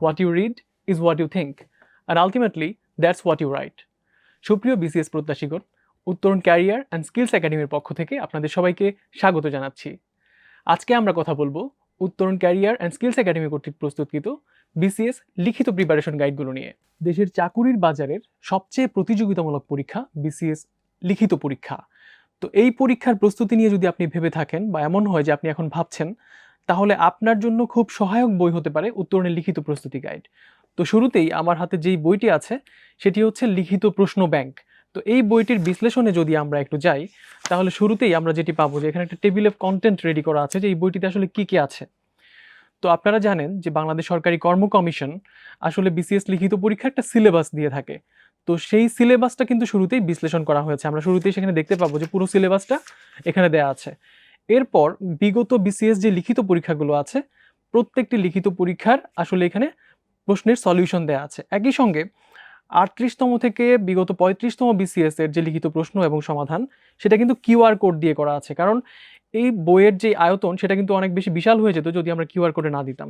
What you read is what you think and ultimately that's what you write সুপ্রিয় BCS প্রত্যাশীগণ, Uttaran career and skills একাডেমির পক্ষ থেকে আপনাদের সবাইকে স্বাগত জানাচ্ছি। আজকে আমরা কথা বলব উত্তরণ ক্যারিয়ার অ্যান্ড স্কিলস একাডেমি কর্তৃক প্রস্তুতকৃত বিসিএস লিখিত প্রিপারেশন গাইডগুলো নিয়ে। দেশের চাকুরির বাজারের সবচেয়ে প্রতিযোগিতামূলক পরীক্ষা বিসিএস লিখিত পরীক্ষা। তো এই পরীক্ষার প্রস্তুতি নিয়ে যদি আপনি ভেবে থাকেন বা এমন হয় যে আপনি এখন ভাবছেন তাহলে আপনার জন্য খুব সহায়ক বই হতে পারে উত্তরণের লিখিত প্রস্তুতি গাইড। তো শুরুতেই আমার হাতে যেই বইটি আছে, সেটি হচ্ছে লিখিত প্রশ্ন ব্যাংক। তো এই বইটির বিশ্লেষণে যদি আমরা একটু যাই, তাহলে শুরুতেই আমরা যেটি পাবো যে এখানে একটা টেবিল অফ কন্টেন্ট রেডি করা আছে যে এই বইটিতে আসলে কি কি আছে। তো আপনারা জানেন যে বাংলাদেশ সরকারি কর্ম কমিশন আসলে বিসিএস লিখিত পরীক্ষা একটা সিলেবাস দিয়ে থাকে। তো সেই সিলেবাসটা কিন্তু শুরুতেই বিশ্লেষণ করা হয়েছে। আমরা শুরুতেই সেখানে দেখতে পাবো যে পুরো সিলেবাসটা এখানে দেয়া আছে। এরপর বিগত বিসিএস যে লিখিত পরীক্ষাগুলো আছে, প্রত্যেকটি লিখিত পরীক্ষার আসলে এখানে প্রশ্নের সলিউশন দেওয়া আছে। একই সঙ্গে আটত্রিশতম থেকে বিগত পঁয়ত্রিশতম বিসিএস এর যে লিখিত প্রশ্ন এবং সমাধান, সেটা কিন্তু কিউআর কোড দিয়ে করা আছে। কারণ এই বইয়ের যে আয়তন, সেটা কিন্তু অনেক বেশি বিশাল হয়ে যেত যদি আমরা কিউআর কোডে না দিতাম।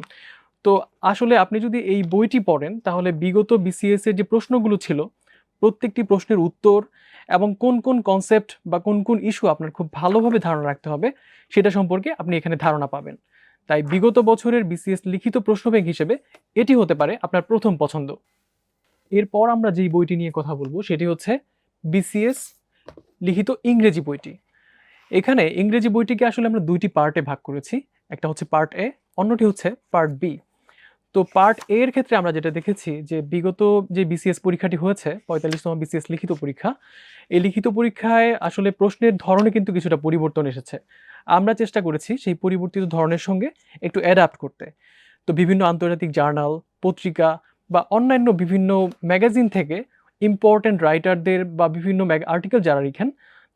তো আসলে আপনি যদি এই বইটি পড়েন, তাহলে বিগত বিসিএস এর যে প্রশ্নগুলো ছিল, প্রত্যেকটি প্রশ্নের উত্তর এবং কোন কোন কনসেপ্ট বা কোন কোন ইস্যু আপনার খুব ভালোভাবে ধারণা রাখতে হবে, সেটা সম্পর্কে আপনি এখানে ধারণা পাবেন। তাই বিগত বছরের বিসিএস লিখিত প্রশ্ন ব্যাংক হিসেবে এটি হতে পারে আপনার প্রথম পছন্দ। এরপর আমরা যেই বইটি নিয়ে কথা বলব, সেটি হচ্ছে বিসিএস লিখিত ইংরেজি বইটি। এখানে ইংরেজি বইটিকে আসলে আমরা দুইটি পার্টে ভাগ করেছি, একটা হচ্ছে পার্ট এ অন্যটি হচ্ছে পার্ট বি তো পার্ট এ এর ক্ষেত্রে আমরা যেটা দেখেছি যে বিগত যে বিসিএস পরীক্ষাটি হয়েছে, পঁয়তাল্লিশতম বিসিএস লিখিত পরীক্ষা, এই লিখিত পরীক্ষায় আসলে প্রশ্নের ধরনে কিন্তু কিছুটা পরিবর্তন এসেছে। আমরা চেষ্টা করেছি সেই পরিবর্তিত ধরনের সঙ্গে একটু অ্যাডাপ্ট করতে। তো বিভিন্ন আন্তর্জাতিক জার্নাল, পত্রিকা বা অন্যান্য বিভিন্ন ম্যাগাজিন থেকে ইম্পর্ট্যান্ট রাইটারদের বা বিভিন্ন আর্টিকেল যারা লিখেন,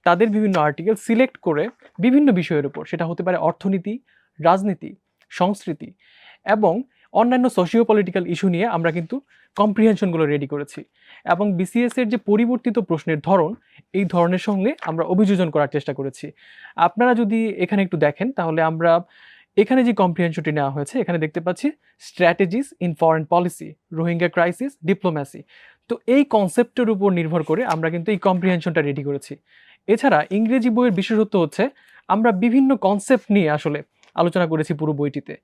তাদের বিভিন্ন আর্টিকেল সিলেক্ট করে বিভিন্ন বিষয়ের উপর, সেটা হতে পারে অর্থনীতি, রাজনীতি, সংস্কৃতি এবং অন্যান্য সোশিও পলিটিক্যাল ইস্যু নিয়ে আমরা কিন্তু কম্প্রিহেনশনগুলো রেডি করেছি। এবং বিসিএস এর যে পরিবর্তিত প্রশ্নের ধরন, এই ধরনের সঙ্গে আমরা অভিযোজন করার চেষ্টা করেছি। আপনারা যদি এখানে একটু দেখেন, তাহলে আমরা এখানে যে কম্প্রিহেনশনটি নেওয়া হয়েছে, এখানে দেখতে পাচ্ছি strategies in foreign policy Rohingya crisis diplomacy তো এই কনসেপ্টের উপর নির্ভর করে আমরা কিন্তু এই কম্প্রিহেনশনটা রেডি করেছি। এছাড়া ইংরেজি বইয়ের বিশেষত্ব হচ্ছে, আমরা বিভিন্ন কনসেপ্ট নিয়ে আসলে আলোচনা করেছি পুরো বইটিতে।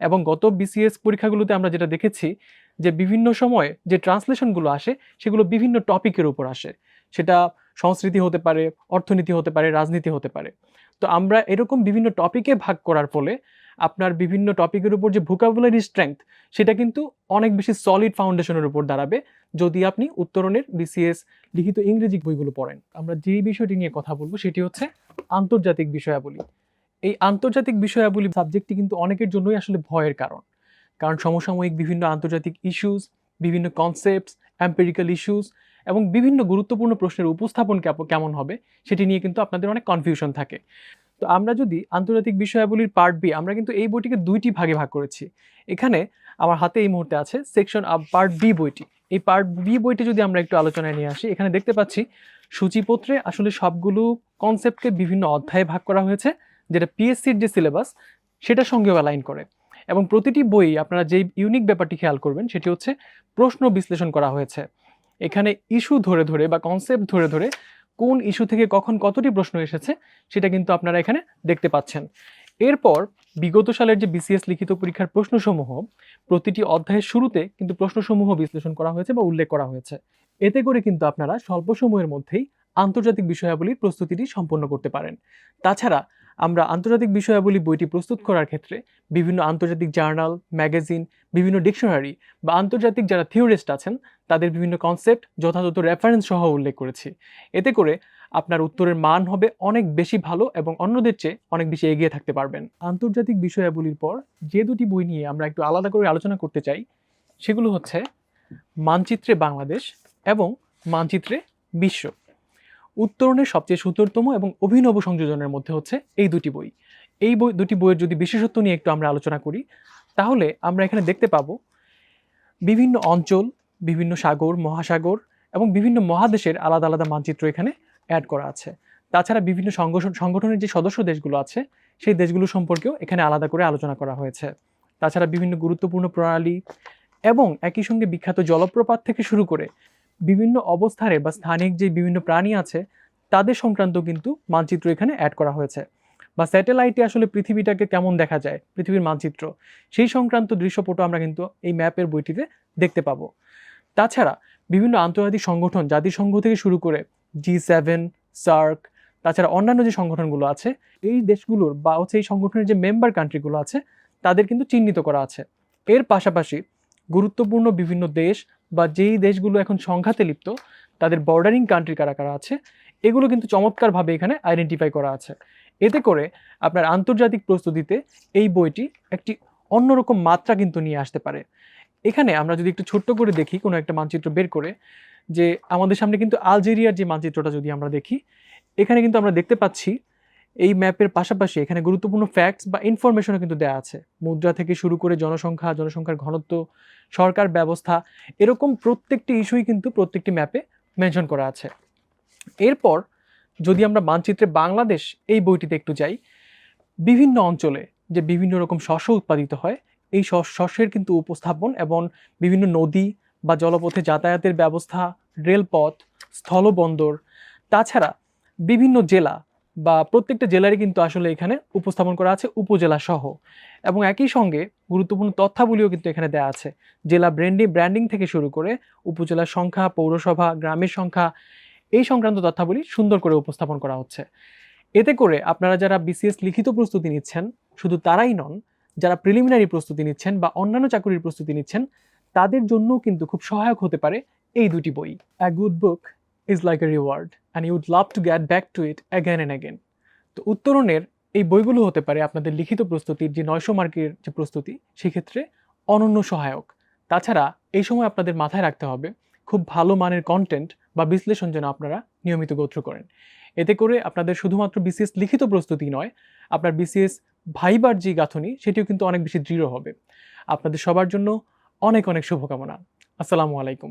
এবং গত বিসিএস পরীক্ষাগুলোতে আমরা যেটা দেখেছি যে বিভিন্ন সময়ে যে ট্রান্সলেশনগুলো আসে, সেগুলো বিভিন্ন টপিকের উপর আসে। সেটা সংস্কৃতি হতে পারে, অর্থনীতি হতে পারে, রাজনীতি হতে পারে। তো আমরা এরকম বিভিন্ন টপিকে ভাগ করার ফলে আপনার বিভিন্ন টপিকের উপর যে ভোকাবুলারি স্ট্রেংথ সেটা কিন্তু অনেক বেশি সলিড ফাউন্ডেশনের উপর দাঁড়াবে যদি আপনি উত্তরণের বিসিএস লিখিত ইংরেজি বইগুলো পড়েন। আমরা যেই বিষয়টি নিয়ে কথা বলব সেটি হচ্ছে আন্তর্জাতিক বিষয়াবলী। এই আন্তর্জাতিক বিষয়াবলী সাবজেক্টটি কিন্তু অনেকের জন্যই আসলে ভয়ের কারণ। কারণ সমসাময়িক বিভিন্ন আন্তর্জাতিক ইস্যুস বিভিন্ন কনসেপ্টস অ্যাম্পেরিক্যাল ইস্যুস এবং বিভিন্ন গুরুত্বপূর্ণ প্রশ্নের উপস্থাপন কেমন হবে, সেটি নিয়ে কিন্তু আপনাদের অনেক কনফিউশন থাকে। তো আমরা যদি আন্তর্জাতিক বিষয়াবলীর পার্ট বি আমরা কিন্তু এই বইটিকে দুইটি ভাগে ভাগ করেছি। এখানে আমার হাতে এই মুহূর্তে আছে সেকশন আপ পার্ট বি বইটি। এই পার্ট বি বইটি যদি আমরা একটু আলোচনায় নিয়ে আসি, এখানে দেখতে পাচ্ছি সূচিপত্রে আসলে সবগুলো কনসেপ্টকে বিভিন্ন অধ্যায়ে ভাগ করা হয়েছে। যেটা পিএসসির যে সিলেবাস সেটার সঙ্গেও অ্যালাইন করে। এবং প্রতিটি বই আপনারা যেই ইউনিক ব্যাপারটি খেয়াল করবেন, সেটি হচ্ছে প্রশ্ন বিশ্লেষণ করা হয়েছে। এখানে ইস্যু ধরে ধরে বা কনসেপ্ট ধরে ধরে কোন ইস্যু থেকে কখন কতটি প্রশ্ন এসেছে, সেটা কিন্তু আপনারা এখানে দেখতে পাচ্ছেন। এরপর বিগত সালের যে বিসিএস লিখিত পরীক্ষার প্রশ্নসমূহ, প্রতিটি অধ্যায়ের শুরুতে কিন্তু প্রশ্নসমূহ বিশ্লেষণ করা হয়েছে বা উল্লেখ করা হয়েছে। এতে করে কিন্তু আপনারা স্বল্প সময়ের মধ্যেই আন্তর্জাতিক বিষয়াবলীর প্রস্তুতিটি সম্পন্ন করতে পারেন। তাছাড়া আমরা আন্তর্জাতিক বিষয়াবলী বইটি প্রস্তুত করার ক্ষেত্রে বিভিন্ন আন্তর্জাতিক জার্নাল, ম্যাগাজিন, বিভিন্ন ডিকশনারি বা আন্তর্জাতিক যারা থিওরিস্ট আছেন, তাদের বিভিন্ন কনসেপ্ট, যথাযথ রেফারেন্স সহ উল্লেখ করেছি। এতে করে আপনার উত্তরের মান হবে অনেক বেশি ভালো এবং অন্যদের চেয়ে অনেক বেশি এগিয়ে থাকতে পারবেন। আন্তর্জাতিক বিষয়াবলীর পর যে দুটি বই নিয়ে আমরা একটু আলাদা করে আলোচনা করতে চাই, সেগুলো হচ্ছে মানচিত্রে বাংলাদেশ এবং মানচিত্রে বিশ্ব। উত্তরণের সবচেয়ে সুন্দরতম এবং অভিনব সংযোজনের মধ্যে হচ্ছে এই দুটি বই। এই বই দুটি বইয়ের যদি বিশেষত্ব নিয়ে একটু আমরা আলোচনা করি, তাহলে আমরা এখানে দেখতে পাবো বিভিন্ন অঞ্চল, বিভিন্ন সাগর, মহাসাগর এবং বিভিন্ন মহাদেশের আলাদা আলাদা মানচিত্র এখানে অ্যাড করা আছে। তাছাড়া বিভিন্ন সংগঠন সংগঠনের যে সদস্য দেশগুলো আছে, সেই দেশগুলো সম্পর্কেও এখানে আলাদা করে আলোচনা করা হয়েছে। তাছাড়া বিভিন্ন গুরুত্বপূর্ণ প্রণালী এবং একই সঙ্গে বিখ্যাত জলপ্রপাত থেকে শুরু করে বিভিন্ন অবস্থানে বা স্থানিক যে বিভিন্ন প্রাণী আছে, তাদের সংক্রান্ত কিন্তু মানচিত্র এখানে অ্যাড করা হয়েছে। বা স্যাটেলাইটে আসলে পৃথিবীটাকে কেমন দেখা যায়, পৃথিবীর মানচিত্র, সেই সংক্রান্ত দৃশ্যপট আমরা কিন্তু এই ম্যাপের বইটিতে দেখতে পাবো। তাছাড়া বিভিন্ন আন্তর্জাতিক সংগঠন, জাতিসংঘ থেকে শুরু করে জি সেভেন সার্ক তাছাড়া অন্যান্য যে সংগঠনগুলো আছে, এই দেশগুলোর বা হচ্ছে এই সংগঠনের যে মেম্বার কান্ট্রিগুলো আছে, তাদের কিন্তু চিহ্নিত করা আছে। এর পাশাপাশি গুরুত্বপূর্ণ বিভিন্ন দেশ বা যেই দেশগুলো এখন সংঘাতে লিপ্ত, তাদের বর্ডারিং কান্ট্রি কারা কারা আছে, এগুলো কিন্তু চমৎকারভাবে এখানে আইডেন্টিফাই করা আছে। এতে করে আপনার আন্তর্জাতিক প্রস্তুতিতে এই বইটি একটি অন্যরকম মাত্রা কিন্তু নিয়ে আসতে পারে। এখানে আমরা যদি একটু ছোট্ট করে দেখি, কোনো একটা মানচিত্র বের করে, যে আমাদের সামনে কিন্তু আলজেরিয়ার যে মানচিত্রটা যদি আমরা দেখি, এখানে কিন্তু আমরা দেখতে পাচ্ছি এই ম্যাপের পাশাপাশি এখানে গুরুত্বপূর্ণ ফ্যাক্টস বা ইনফরমেশনও কিন্তু দেওয়া আছে। মুদ্রা থেকে শুরু করে জনসংখ্যা, জনসংখ্যার ঘনত্ব সরকার ব্যবস্থা, এরকম প্রত্যেকটি ইস্যুই কিন্তু প্রত্যেকটি ম্যাপে মেনশন করা আছে। এরপর যদি আমরা মানচিত্রে বাংলাদেশ এই বইটিতে একটু যাই, বিভিন্ন অঞ্চলে যে বিভিন্ন রকম শস্য উৎপাদিত হয়, এই শস্যের কিন্তু উপস্থাপন এবং বিভিন্ন নদী বা জলপথে যাতায়াতের ব্যবস্থা, রেলপথ, স্থলবন্দর, তাছাড়া বিভিন্ন জেলা বা প্রত্যেকটা জেলারই কিন্তু আসলে এখানে উপস্থাপন করা আছে উপজেলা সহ। এবং একই সঙ্গে গুরুত্বপূর্ণ তথ্যাবলীও কিন্তু এখানে দেওয়া আছে। জেলা ব্র্যান্ডিং ব্র্যান্ডিং থেকে শুরু করে উপজেলার সংখ্যা, পৌরসভা, গ্রামের সংখ্যা, এই সংক্রান্ত তথ্যাবলী সুন্দর করে উপস্থাপন করা হচ্ছে। এতে করে আপনারা যারা বিসিএস লিখিত প্রস্তুতি নিচ্ছেন, শুধু তারাই নন, যারা প্রিলিমিনারি প্রস্তুতি নিচ্ছেন বা অন্যান্য চাকরির প্রস্তুতি নিচ্ছেন, তাদের জন্যও কিন্তু খুব সহায়ক হতে পারে এই দুটি বই। A good book is like a reward and you'd love to get back to it again and again তো উত্তরণের এই বইগুলো হতে পারে আপনাদের লিখিত প্রস্তুতির যে নয়শো মার্কের যে প্রস্তুতি সেক্ষেত্রে অনন্য সহায়ক। তাছাড়া এই সময় আপনাদের মাথায় রাখতে হবে, খুব ভালো মানের কন্টেন্ট বা বিশ্লেষণ যেন আপনারা নিয়মিত গোত্র করেন। এতে করে আপনাদের শুধুমাত্র বিসিএস লিখিত প্রস্তুতি নয়, আপনার বিসিএস ভাইবার যে গাঁথনি, সেটিও কিন্তু অনেক বেশি দৃঢ় হবে। আপনাদের সবার জন্য অনেক অনেক শুভকামনা। আসসালামু আলাইকুম।